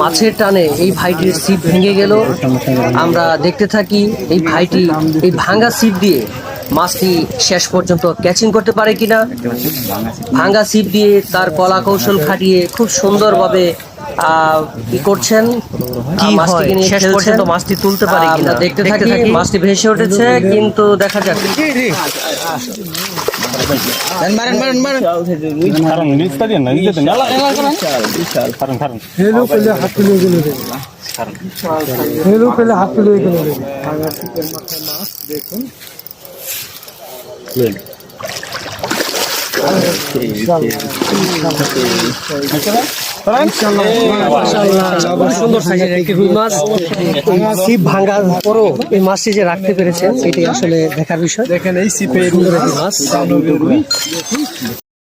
মাছের টানে এই ভাইটির সিপ ভেঙে গেল। আমরা দেখতে থাকি এই ভাইটি এই ভাঙা সিপ দিয়ে মাছটি শেষ পর্যন্ত ক্যাচিং করতে পারে কিনা। ভাঙা সিপ দিয়ে তার কলা কৌশল খাটিয়ে খুব সুন্দরভাবে কি করছেন? কি হয়? শেষ পর্যন্ত মাছটি তুলতে পারে কিনা? দেখতে থাকি। মাছটি ভেসে উঠেছে কিন্তু দেখা যাক। কারণ সিপ ভাঙার পরও এই মাছটি যে রাখতে পেরেছেন এটি আসলে দেখার বিষয়। দেখেন এই সিপে একটি মাছ।